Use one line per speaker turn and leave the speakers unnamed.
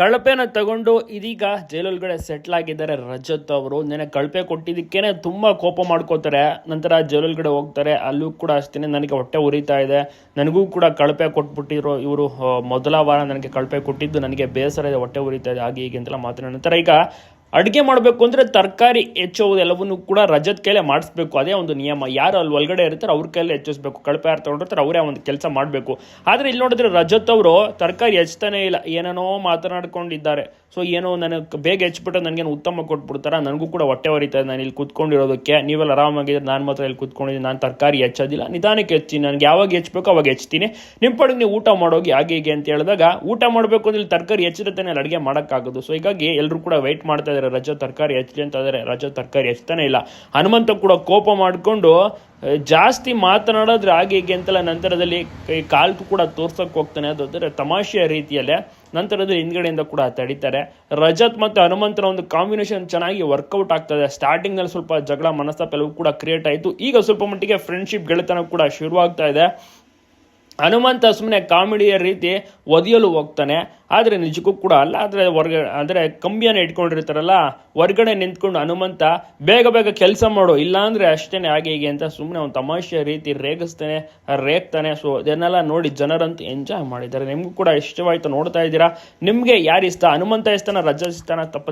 ಕಳಪೆನ ತಗೊಂಡು ಇದೀಗ ಜೈಲೊಳಗಡೆ ಸೆಟ್ಲ್ ಆಗಿದ್ದಾರೆ ರಜತ್ ಅವರು. ನೆನೆ ಕಳಪೆ ಕೊಟ್ಟಿದ್ದಕ್ಕೇನೆ ತುಂಬಾ ಕೋಪ ಮಾಡ್ಕೋತಾರೆ. ನಂತರ ಜೈಲೊಳಗಡೆ ಹೋಗ್ತಾರೆ. ಅಲ್ಲೂ ಕೂಡ ಅಷ್ಟೇ ನನಗೆ ಹೊಟ್ಟೆ ಉರಿತಾ ಇದೆ. ನನಗೂ ಕೂಡ ಕಳಪೆ ಕೊಟ್ಬಿಟ್ಟಿರೋ ಇವರು ಮೊದಲ ವಾರ ನನಗೆ ಕಳಪೆ ಕೊಟ್ಟಿದ್ದು ನನಗೆ ಬೇಸರ ಇದೆ, ಹೊಟ್ಟೆ ಉರಿತಾ ಇದೆ, ಹಾಗೆ ಹೀಗೆ ಅಂತೆಲ್ಲ ಮಾತನಾಡ ನಂತರ ಈಗ ಅಡುಗೆ ಮಾಡಬೇಕು ಅಂದರೆ ತರಕಾರಿ ಹೆಚ್ಚೋದು ಎಲ್ಲವನ್ನೂ ಕೂಡ ರಜದ ಕೈಲೇ ಮಾಡಿಸ್ಬೇಕು. ಅದೇ ಒಂದು ನಿಯಮ. ಯಾರು ಅಲ್ಲಿ ಒಳಗಡೆ ಇರ್ತಾರೆ ಅವ್ರ ಕೈಲೇ ಹೆಚ್ಚಿಸ್ಬೇಕು. ಕಳಪೆ ಯಾರು ತೊಗೊಂಡಿರ್ತಾರೆ, ಅವರೇ ಒಂದು ಕೆಲಸ ಮಾಡಬೇಕು. ಆದರೆ ಇಲ್ಲಿ ನೋಡಿದ್ರೆ ರಜತ್ ಅವರು ತರಕಾರಿ ಹೆಚ್ಚತಾನೆ ಇಲ್ಲ. ಏನೇನೋ ಮಾತನಾಡ್ಕೊಂಡಿದ್ದಾರೆ. ಸೊ ಏನೋ ನನಗೆ ಬೇಗ ಹೆಚ್ಚಿಬಿಟ್ಟು ನನಗೇನು ಉತ್ತಮ ಕೊಟ್ಬಿಡ್ತಾರೆ? ನನಗೂ ಕೂಡ ಹೊಟ್ಟೆ ಹೊರಿತಾರೆ ನಾನು ಇಲ್ಲಿ ಕೂತ್ಕೊಂಡಿರೋದಕ್ಕೆ. ನೀವೆಲ್ಲ ಆರಾಮಾಗಿದ್ರೆ ನಾನು ಮಾತ್ರ ಇಲ್ಲಿ ಕೂತ್ಕೊಂಡಿದ್ದೀನಿ. ನಾನು ತರಕಾರಿ ಹೆಚ್ಚೋದಿಲ್ಲ. ನಿಧಾನಕ್ಕೆ ಹೆಚ್ಚಿನಿ. ನನಗೆ ಯಾವಾಗ ಹೆಚ್ಚಬೇಕು ಅವಾಗ ಹೆಚ್ತೀನಿ ನಿಮ್ಮ ಪಡೆಗೆ ನೀವು ಊಟ ಮಾಡೋಗಿ ಹಾಗೆ ಹೀಗೆ ಅಂತ ಹೇಳಿದಾಗ, ಊಟ ಮಾಡಬೇಕು ಅಂದ್ರೆ ತರಕಾರಿ ಹೆಚ್ಚಿರುತ್ತೆ ಅಲ್ಲಿ ಅಡುಗೆ ಮಾಡೋಕ್ಕಾಗೋದು. ಸೊ ಹೀಗಾಗಿ ಎಲ್ಲರೂ ಕೂಡ ವೆಯ್ಟ್ ಮಾಡ್ತಾ ರಜಾ ತರಕಾರಿ ಹಚ್ಚಲಿ ಅಂತ ಇದ್ದಾರೆ, ರಜಾ ತರಕಾರಿ ಹಚ್ತಾನೆ ಇಲ್ಲ. ಹನುಮಂತ ಕೂಡ ಕೋಪ ಮಾಡಿಕೊಂಡು ಜಾಸ್ತಿ ಮಾತನಾಡೋದ್ರೆ ಹಾಗೆ ಹೀಗೆ ಅಂತೆಲ್ಲ ನಂತರದಲ್ಲಿ ಕೈ ಕಾಲು ಕೂಡ ತೋರ್ಸೋಕೆ ಹೋಗ್ತಾನೆ. ಅದು ಅದರ ತಮಾಷೆಯ ರೀತಿಯಲ್ಲೇ ನಂತರದಲ್ಲಿ ಹಿಂದ್ಗಡೆಯಿಂದ ಕೂಡ ತಡಿತಾರೆ. ರಜತ್ ಮತ್ತು ಹನುಮಂತನ ಒಂದು ಕಾಂಬಿನೇಷನ್ ಚೆನ್ನಾಗಿ ವರ್ಕೌಟ್ ಆಗ್ತದೆ. ಸ್ಟಾರ್ಟಿಂಗ್ನಲ್ಲಿ ಸ್ವಲ್ಪ ಜಗಳ ಮನಸ್ತಾಪ ಎಲ್ಲವೂ ಕೂಡ ಕ್ರಿಯೇಟ್ ಆಯಿತು. ಈಗ ಸ್ವಲ್ಪ ಮಟ್ಟಿಗೆ ಫ್ರೆಂಡ್ಶಿಪ್ ಗೆಳೆತನ ಕೂಡ ಶುರುವಾಗ್ತಾ ಇದೆ. ಹನುಮಂತ ಸುಮ್ಮನೆ ಕಾಮಿಡಿಯ ರೀತಿ ಒದಿಯಲು ಹೋಗ್ತಾನೆ. ಆದರೆ ನಿಜಕ್ಕೂ ಕೂಡ ಅಲ್ಲ. ಆದರೆ ಹೊರಗಡೆ ಅಂದರೆ ಕಂಬಿಯನ್ನು ಇಟ್ಕೊಂಡಿರ್ತಾರಲ್ಲ, ಹೊರ್ಗಡೆ ನಿಂತ್ಕೊಂಡು ಹನುಮಂತ, ಬೇಗ ಬೇಗ ಕೆಲಸ ಮಾಡು, ಇಲ್ಲಾಂದರೆ ಅಷ್ಟೇ ಹಾಗೆ ಹೀಗೆ ಅಂತ ಸುಮ್ಮನೆ ಒಂದು ತಮಾಷೆಯ ರೀತಿ ರೇಗಿಸ್ತಾನೆ, ರೇಗ್ತಾನೆ. ಸೊ ಇದನ್ನೆಲ್ಲ ನೋಡಿ ಜನರಂತೂ ಎಂಜಾಯ್ ಮಾಡಿದ್ದಾರೆ. ನಿಮಗೂ ಕೂಡ ಇಷ್ಟವಾಯ್ತು ನೋಡ್ತಾ ಇದ್ದೀರಾ? ನಿಮಗೆ ಯಾರು ಇಷ್ಟ ಹನುಮಂತ ಇಷ್ಟನ, ರಜಾ ಇಷ್ಟನ? ತಪ್ಪದೆ